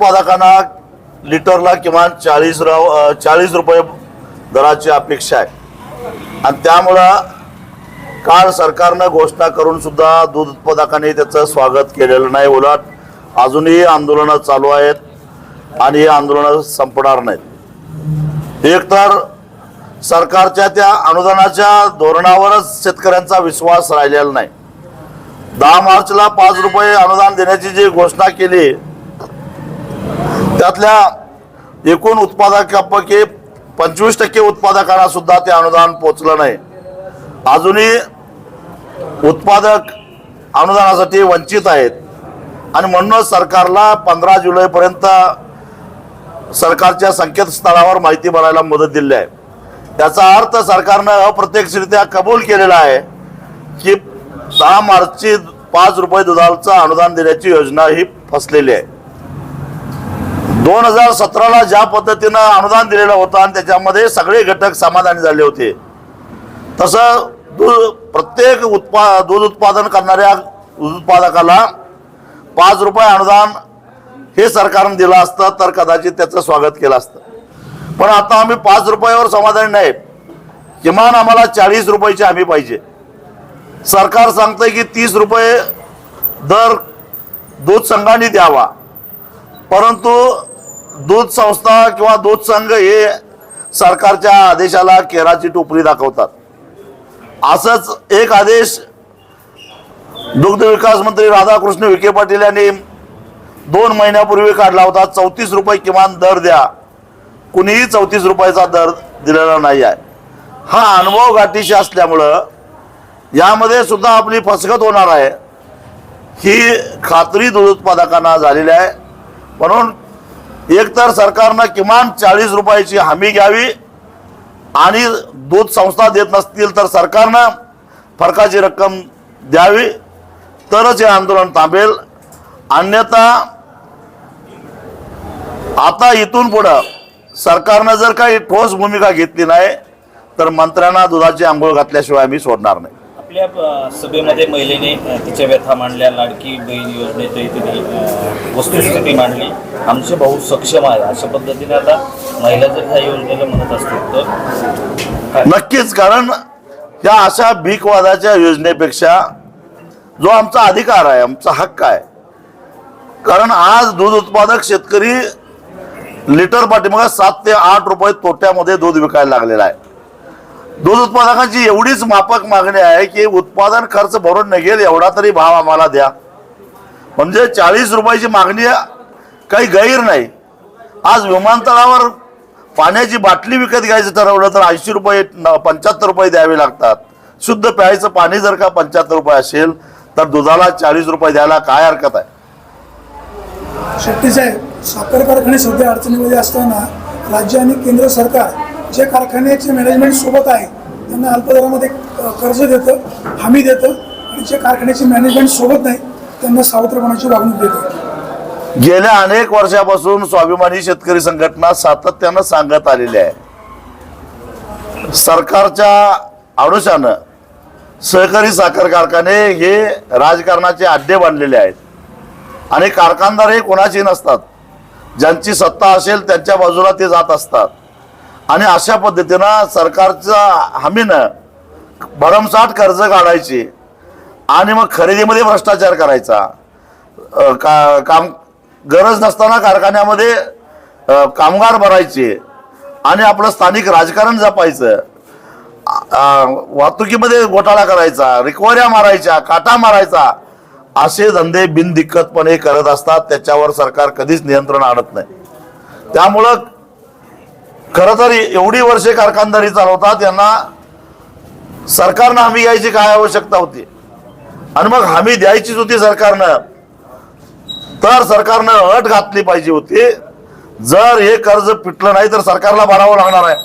उत्पादकांना लिटरला किमान चाळीस राव चाळीस रुपये दराची अपेक्षा आहे. आणि त्यामुळं काल सरकारनं घोषणा करून सुद्धा दूध उत्पादकांनी त्याचं स्वागत केलेलं नाही. उलट अजूनही आंदोलनं चालू आहेत आणि ही आंदोलनं संपणार नाहीत. एकतर सरकारच्या त्या अनुदानाच्या धोरणावरच शेतकऱ्यांचा विश्वास राहिलेला नाही. दहा मार्चला पाच रुपये अनुदान देण्याची जी घोषणा केली त्यातल्या एकूण उत्पादकापैकी पंचवीस टक्के उत्पादकांना सुद्धा ते अनुदान पोचलं नाही. अजूनही उत्पादक अनुदानासाठी वंचित आहेत. आणि म्हणूनच सरकारला पंधरा जुलैपर्यंत सरकारच्या संकेतस्थळावर माहिती भरायला मदत दिली आहे. त्याचा अर्थ सरकारनं अप्रत्यक्षरित्या कबूल केलेला आहे की दहा मार्चची पाच रुपये दुधाचं अनुदान देण्याची योजना ही फसलेली आहे. दोन हजार सतराला ज्या पद्धतीनं अनुदान दिलेलं होतं आणि त्याच्यामध्ये सगळे घटक समाधानी झाले होते. तसं दूध प्रत्येक उत्पा दूध उत्पादन करणाऱ्या दूध उत्पादकाला पाच रुपये अनुदान हे सरकारनं दिलं असतं तर कदाचित त्याचं स्वागत केलं असतं. पण आता आम्ही पाच रुपयावर समाधानी नाही किमान आम्हाला चाळीस रुपयाची हमी पाहिजे. सरकार सांगतंय की तीस रुपये दर दूध संघाने द्यावा. परंतु दूध संस्था किंवा दूध संघ हे सरकारच्या आदेशाला केराची टोपली दाखवतात. असंच एक आदेश दुग्ध विकास मंत्री राधाकृष्ण विखे पाटील यांनी दोन महिन्यापूर्वी काढला होता. चौतीस रुपये किमान दर द्या. कुणीही चौतीस रुपयाचा दर दिलेला नाही आहे. हा अनुभव गाठीशी असल्यामुळं यामध्ये सुद्धा आपली फसगत होणार आहे. ही खात्री दूध उत्पादकांना झालेली आहे. म्हणून एकतर सरकारनं किमान चाळीस रुपयाची हमी घ्यावी आणि दूध संस्था देत नसतील तर सरकारनं फरकाची रक्कम द्यावी. तरच हे आंदोलन थांबेल. अन्यथा आता इथून पुढं सरकारनं जर काही ठोस भूमिका घेतली नाही तर मंत्र्यांना दुधाची आंघोळ घातल्याशिवाय आम्ही सोडणार नाही. आपल्या सभेमध्ये महिलेने तिच्या व्यथा मांडल्या लाडकी बहीण योजनेची तिने वस्तुस्थिती मांडली. आमचे भाऊ सक्षम आहे अशा पद्धतीने आता महिला जर ह्या योजनेला म्हणत असतील तर नक्कीच कारण या अशा भीकवादाच्या योजनेपेक्षा जो आमचा अधिकार आहे आमचा हक्क आहे. कारण आज दूध उत्पादक शेतकरी लिटर पाठीमागे सात ते आठ रुपये तोट्यामध्ये दूध विकायला लागलेला आहे. दूध उत्पादकांची एवढीच माफक मागणी आहे की उत्पादन खर्च भरून निघेल एवढा तरी भाव आम्हाला द्या. म्हणजे चाळीस रुपयाची मागणी काही गैर नाही. आज विमानतळावर पाण्याची बाटली विकत घ्यायचं ठरवलं तर ऐंशी रुपये पंच्याहत्तर रुपये द्यावे लागतात. शुद्ध प्यायचं पाणी जर का पंच्याहत्तर रुपये असेल तर दुधाला चाळीस रुपये द्यायला काय हरकत आहे? शेट्टी साहेब साखर कारखाने सध्या अडचणीमध्ये असताना राज्य आणि केंद्र सरकार जे कारखान्याचे मॅनेजमेंट सोबत आहे त्यांना अल्पदरामध्ये कर्ज देतं हमी देतं आणि जे कारखान्याचे मॅनेजमेंट सोबत नाही त्यांना सावत्रपणाची वागणूक देतं. गेल्या अनेक वर्षापासून स्वाभिमानी शेतकरी संघटना सातत्यानं सांगत आलेल्या आहे. सरकारच्या आडोशानं सहकारी साखर कारखाने हे राजकारणाचे अड्डे बांधलेले आहेत. आणि कारखानदार हे कोणाचे नसतात. ज्यांची सत्ता असेल त्यांच्या बाजूला ते जात असतात. आणि अशा पद्धतीनं सरकारच्या हमीनं भरमसाठ कर्ज काढायची आणि मग खरेदीमध्ये भ्रष्टाचार करायचा. का काम गरज नसताना कारखान्यामध्ये कामगार भरायचे आणि आपलं स्थानिक राजकारण जपायचं. वाहतुकीमध्ये घोटाळा करायचा रिकवऱ्या मारायच्या काटा मारायचा असे धंदे बिनदिक्कतपणे करत असतात त्याच्यावर सरकार कधीच नियंत्रण आणत नाही. त्यामुळं खरं तर एवढी वर्षे कारखानदारी चालवतात यांना सरकारनं हमी घ्यायची काय आवश्यकता होती? आणि मग हमी द्यायचीच होती सरकारनं. तर सरकारनं अट घातली पाहिजे होती. जर हे कर्ज पिटलं नाही तर सरकारला भरावं लागणार आहे.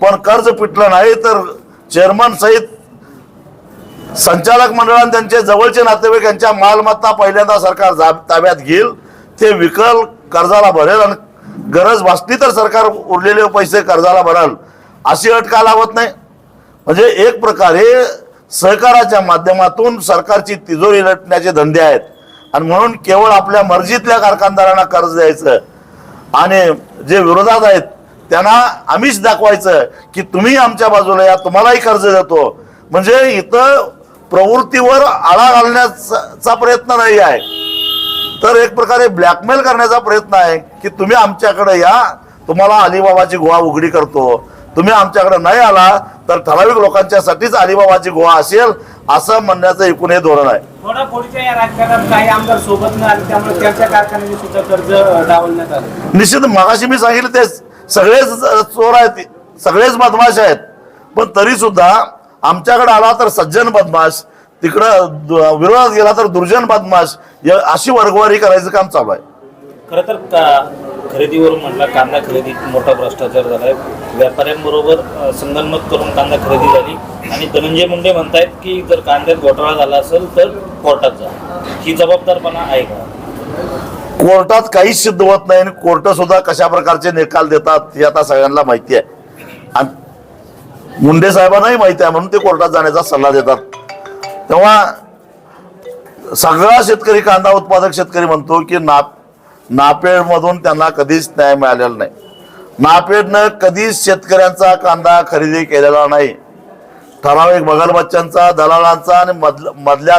पण कर्ज पिटलं नाही तर चेअरमन सहित संचालक मंडळाने त्यांचे जवळचे नातेवाईक यांच्या मालमत्ता पहिल्यांदा सरकार ताब्यात घेईल. ते विकल कर्जाला भरेल आणि गरज भासली तर सरकार उरलेले पैसे कर्जाला भराल अशी अट का लावत नाही? म्हणजे एक प्रकारे सहकाराच्या माध्यमातून सरकारची तिजोरी लटण्याचे धंदे आहेत. आणि म्हणून केवळ आपल्या मर्जीतल्या कारखानदारांना कर्ज द्यायचं आणि जे विरोधात आहेत त्यांना आम्हीच दाखवायचं की तुम्ही आमच्या बाजूला या तुम्हालाही कर्ज देतो. म्हणजे इथं प्रवृत्तीवर आळा घालण्याचा प्रयत्न नाही आहे. तर एक प्रकारे ब्लॅकमेल करण्याचा प्रयत्न आहे की तुम्ही आमच्याकडे या तुम्हाला अलिबाबाची गुहा उघडी करतो. तुम्ही आमच्याकडे नाही आला तर ठराविक लोकांच्यासाठीच अलिबाबाची गुहा असेल असं म्हणण्याचं एकूण हे धोरण आहे. निश्चित मगाशी मी सांगितलं ते सगळेच चोर आहेत सगळेच बदमाश आहेत. पण तरी सुद्धा आमच्याकडे आला तर सज्जन बदमाश तिकडं विरोधात गेला तर दुर्जन बदमाश या- अशी वर्गवारी करायचं काम चालू आहे. खरं तर का खरेदीवरून म्हटलं कांदा खरेदीत मोठा भ्रष्टाचार झालाय. व्यापाऱ्यांबरोबर संगनमत करून कांदा खरेदी झाली. आणि धनंजय मुंडे म्हणतायत की जर कांद्यात घोटाळा झाला असेल तर कोर्टात जा. ही जबाबदारपणा आहे का? कोर्टात काहीच सिद्ध होत नाही आणि कोर्ट सुद्धा कशा प्रकारचे निकाल देतात हे आता सगळ्यांना माहिती आहे. आणि मुंडे साहेबांनाही माहिती आहे म्हणून ते कोर्टात जाण्याचा सल्ला देतात. तेव्हा सगळा शेतकरी कांदा उत्पादक शेतकरी म्हणतो की ना नापेडमधून त्यांना कधीच न्याय मिळालेला नाही. नापेडनं कधीच शेतकऱ्यांचा कांदा खरेदी केलेला नाही. ठराविक बगलबच्च्यांचा दलालांचा आणि मधल मधल्या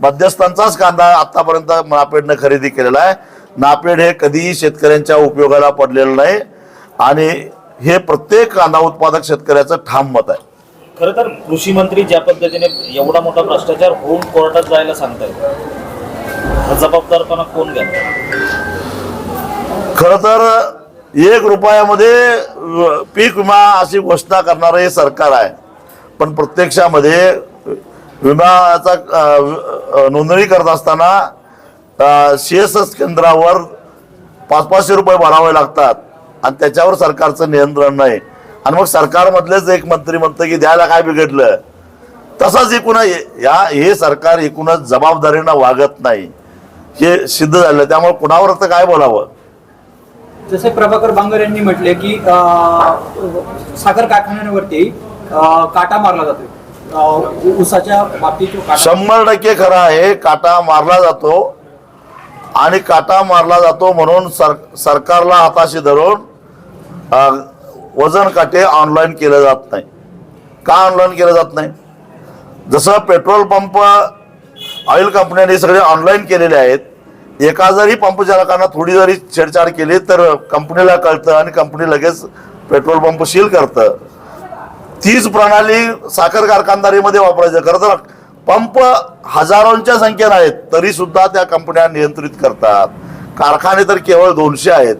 मध्यस्थांचाच कांदा आत्तापर्यंत नापेडनं खरेदी केलेला आहे. नापेड हे कधीही शेतकऱ्यांच्या उपयोगाला पडलेलं नाही. आणि हे प्रत्येक कांदा उत्पादक शेतकऱ्याचं ठाम मत आहे. खरं तर कृषी मंत्री ज्या पद्धतीने एवढा मोठा भ्रष्टाचार होऊन कोर्टात जायला सांगतायत हा जबाबदारपणा कोण घ्या खर तर एक रुपयामध्ये पीक विमा अशी घोषणा करणारं हे सरकार आहे. पण प्रत्यक्षामध्ये विम्याचा नोंदणी करत असताना सी एस एस केंद्रावर पाच पाचशे रुपये भरावे लागतात आणि त्याच्यावर सरकारचं नियंत्रण नाही. आणि मग सरकारमधलेच एक मंत्री म्हणतं की द्यायला काय बिघडलं? तसाच एकूण या हे सरकार एकूणच जबाबदारीनं वागत नाही. हे सिद्ध झालं. त्यामुळे कुणावर तर काय बोलावं? जसे प्रभाकर बांगर यांनी म्हटले की साखर कारखान्यांवरती काटा मारला जातोय. अं, ऊसाच्या बाबतीत तो काटा शंभर टक्के खरं आहे. काटा मारला जातो. आणि काटा मारला जातो म्हणून सर सरकारला हाताशी धरून वजन काटे ऑनलाईन केलं जात नाही. का ऑनलाईन केलं जात नाही? जसं पेट्रोल पंप ऑइल कंपन्यांनी सगळे ऑनलाईन केलेले आहेत. एका जरी पंप चालकांना थोडी जरी छेडछाड केली तर कंपनीला कळतं आणि कंपनी लगेच पेट्रोल पंप सील करतं. तीच प्रणाली साखर कारखानदारीमध्ये वापरायचं. खरं तर पंप हजारोंच्या संख्येनं आहेत तरी सुद्धा त्या कंपन्या नियंत्रित करतात. कारखाने तर केवळ दोनशे आहेत.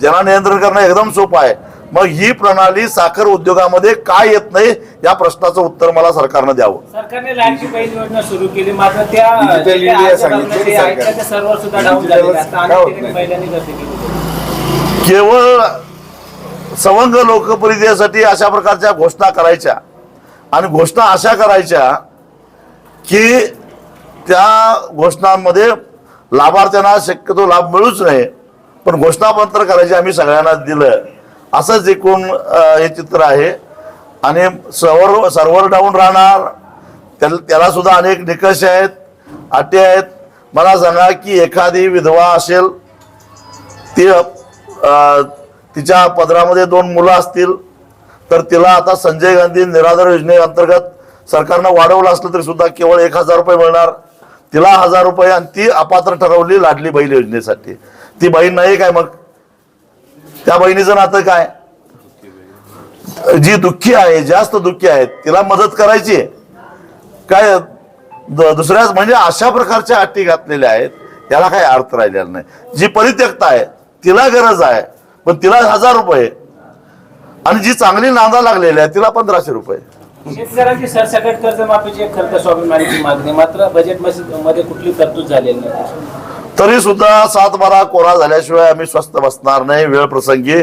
ज्यांना नियंत्रण करणं एकदम सोपं आहे. मग ही प्रणाली साखर उद्योगामध्ये काय येत नाही या प्रश्नाचं उत्तर मला सरकारनं द्यावं सरकारने लाडकी बहीण योजना सुरू केली मात्र त्या Digital जे India अर्ज सांगितलं भरण्याचे की आहेत, सरकार. त्याचे सर्व्हर सुद्धा डाऊन Digital झालेले आहेत. आता काय होत अनेक ठिकाणी नाही. महिलांनी गर्दी केली केवळ सवंग लोकप्रियतेसाठी अशा प्रकारच्या घोषणा करायच्या आणि घोषणा अशा करायच्या की त्या घोषणांमध्ये लाभार्थ्यांना शक्यतो लाभ मिळूच नये पण घोषणापत्र करायचे आम्ही सगळ्यांना दिलं असंच एकूण हे चित्र आहे. आणि सर्वर सर्वर डाऊन राहणार. त्याला त्याला सुद्धा अनेक निकष आहेत अटी आहेत. मला सांगा की एखादी विधवा असेल ती तिच्या पदरामध्ये दोन मुलं असतील तर तिला आता संजय गांधी निराधार योजनेअंतर्गत सरकारनं वाढवलं असलं तरी सुद्धा केवळ एक हजार रुपये मिळणार. तिला हजार रुपये आणि ती अपात्र ठरवली लाडली बहीण योजनेसाठी. ती बहीण नाही काय मग? त्या बहिणीचं नातं काय? जी दुःखी आहे जास्त दुःखी आहे तिला मदत करायची काय दुसऱ्याच म्हणजे अशा प्रकारच्या अटी घातलेल्या आहेत त्याला काही अर्थ राहिलेला नाही. जी परित्यक्ता आहे तिला गरज आहे पण तिला हजार रुपये. आणि जी चांगली नांदा लागलेली आहे तिला पंधराशे रुपये. शेतकऱ्यांची सरसकट कर्जमाफीची एक स्वाभिमानाची मागणी मात्र बजेटमध्ये कुठली तरतूद झालेली नाही. तरी सुद्धा सात बारा कोरा झाल्याशिवाय आम्ही स्वस्त बसणार नाही. वेळ प्रसंगी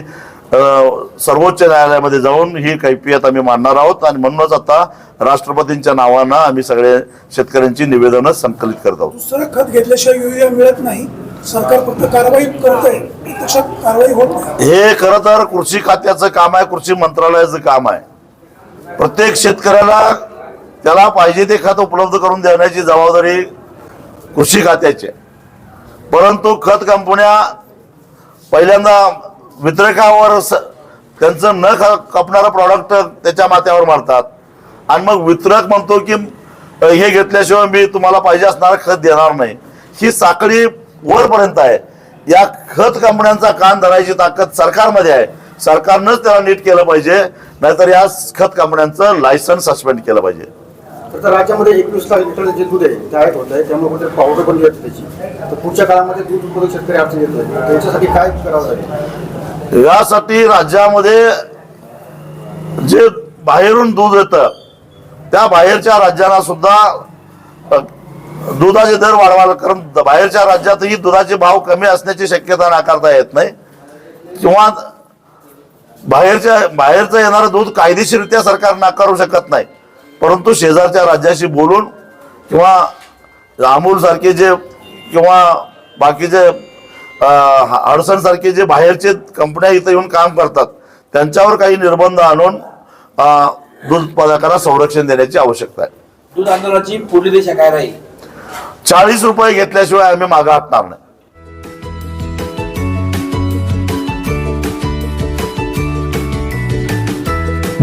सर्वोच्च न्यायालयामध्ये जाऊन ही कैफियत आम्ही मांडणार आहोत. आणि म्हणूनच आता राष्ट्रपतींच्या नावानं आम्ही सगळे शेतकऱ्यांची निवेदनं संकलित करत आहोत. दुसरं खत घेतल्याशिवाय युरिया मिळत नाही. सरकार फक्त कारवाई कारवाई होत नाही. हे खरं तर कृषी खात्याचं काम आहे कृषी मंत्रालयाचं काम आहे. प्रत्येक शेतकऱ्याला त्याला पाहिजे ते खत उपलब्ध करून देण्याची जबाबदारी कृषी खात्याची आहे. परंतु खत कंपन्या पहिल्यांदा वितरकावर स- त्यांचं न ख- कापणारं प्रॉडक्ट त्याच्या माथ्यावर मारतात. आणि मग वितरक म्हणतो की हे घेतल्याशिवाय मी तुम्हाला पाहिजे असणारं खत देणार नाही. ही साखळी वरपर्यंत आहे. या खत कंपन्यांचा कान धरायची ताकद सरकारमध्ये आहे. सरकारनंच त्याला नीट केलं पाहिजे. नाहीतर या खत कंपन्यांचं लायसन्स सस्पेंड केलं पाहिजे. तर राज्यामध्ये एकवीस लाख लिटर जे दूध आहे ते आयात होत आहे. त्यामुळे कुठे पावडर पण येते त्याची. तर पुढच्या काळामध्ये दूध उत्पादक शेतकरी अडचण येत आहे त्याच्यासाठी काय करावं लागेल? यासाठी राज्यामध्ये जे बाहेरून दूध येतं त्या बाहेरच्या राज्यांना सुद्धा दुधाचे दर वाढवायला कारण बाहेरच्या राज्यातही दुधाचे भाव कमी असण्याची शक्यता नाकारता येत नाही. किंवा बाहेरच्या बाहेरचं येणारं दूध कायदेशीररित्या सरकार नाकारू शकत नाही. परंतु शेजारच्या राज्याशी बोलून किंवा अमूल सारखे जे किंवा बाकीचे हडसन सारखे जे बाहेरचे कंपन्या इथं येऊन काम करतात त्यांच्यावर काही निर्बंध आणून दूध उत्पादकांना संरक्षण देण्याची आवश्यकता आहे. दूध आंदोलनाची पुढली दिशा काय राहील? चाळीस रुपये घेतल्याशिवाय आम्ही मागं हटणार नाही.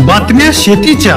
बातम्या शेतीच्या.